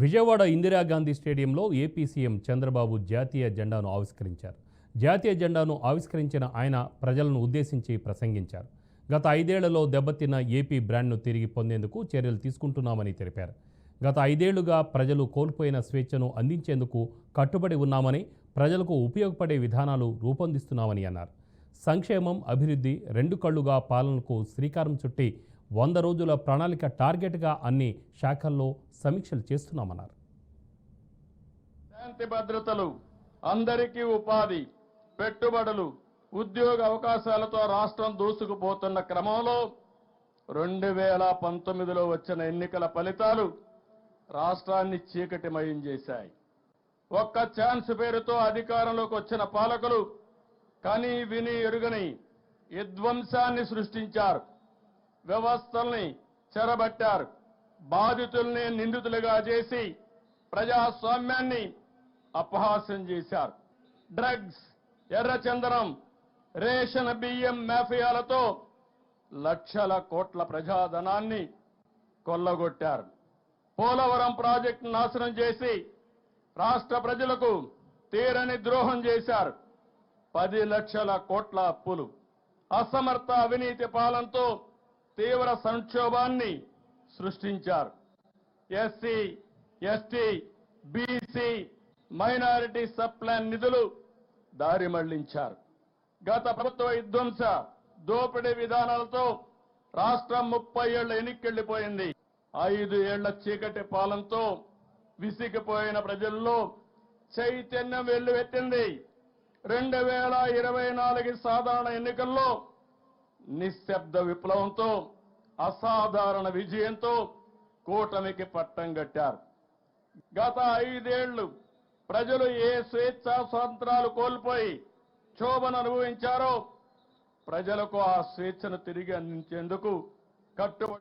విజయవాడ ఇందిరాగాంధీ స్టేడియంలో AP CM Chandrababu జాతీయ జెండాను ఆవిష్కరించారు. జాతీయ జెండాను ఆవిష్కరించిన ఆయన ప్రజలను ఉద్దేశించి ప్రసంగించారు. గత ఐదేళ్ళలో దెబ్బతిన్న ఏపీ బ్రాండ్ను తిరిగి పొందేందుకు చర్యలు తీసుకుంటున్నామని తెలిపారు. గత ఐదేళ్ళుగా ప్రజలు కోల్పోయిన స్వేచ్ఛను అందించేందుకు కట్టుబడి ఉన్నామని ప్రజలకు ఉపయోగపడే విధానాలు రూపొందిస్తున్నామని అన్నారు. సంక్షేమం అభివృద్ధి రెండు కళ్ళుగా పాలనకు శ్రీకారం చుట్టి వంద రోజుల ప్రణాళిక టార్గెట్గా అన్ని శాఖల్లో సమీక్షలు చేస్తున్నామన్నారు. శాంతి భద్రతలు అందరికీ ఉపాధి పెట్టుబడులు ఉద్యోగ అవకాశాలతో రాష్ట్రం దూసుకుపోతున్న క్రమంలో రెండు వేల పంతొమ్మిదిలో వచ్చిన ఎన్నికల ఫలితాలు రాష్ట్రాన్ని చీకటిమయం చేశాయి. ఒక్క ఛాన్స్ పేరుతో అధికారంలోకి వచ్చిన పాలకులు కని విని ఎరుగని విధ్వంసాన్ని సృష్టించారు. వ్యవస్థల్ని చెరబట్టారు. బాధితుల్ని నిందితులుగా చేసి ప్రజాస్వామ్యాన్ని అపహాస్యం చేశారు. డ్రగ్స్ ఎర్రచందనం రేషన్ బియ్యం మాఫియాలతో లక్షల కోట్ల ప్రజాధనాన్ని కొల్లగొట్టారు. పోలవరం ప్రాజెక్టు నాశనం చేసి రాష్ట్ర ప్రజలకు తీరని ద్రోహం చేశారు. పది లక్షల కోట్ల అప్పులు. అసమర్థ అవినీతి పాలనతో తీవ్ర సంక్షోభాన్ని సృష్టించారు. SC ST BC minority sub plan నిధులు దారి మళ్ళించారు. గత ప్రభుత్వ విధ్వంస దోపిడీ విధానాలతో రాష్ట్రం ముప్పై ఏళ్ళ ఎన్నికెళ్ళిపోయింది ఐదు ఏళ్ళ చీకటి పాలనతో విసిగిపోయిన ప్రజల్లో చైతన్యం వెల్లువెత్తింది. రెండు వేల ఇరవై నాలుగు సాధారణ ఎన్నికల్లో నిశ్శబ్ద విప్లవంతో అసాధారణ విజయంతో కూటమికి పట్టం కట్టారు. గత ఐదేళ్ళు ప్రజలు ఏ స్వేచ్ఛా స్వాతంత్రాలు కోల్పోయి క్షోభను అనుభవించారో ప్రజలకు ఆ స్వేచ్ఛను తిరిగి అందించేందుకు కట్టుబడి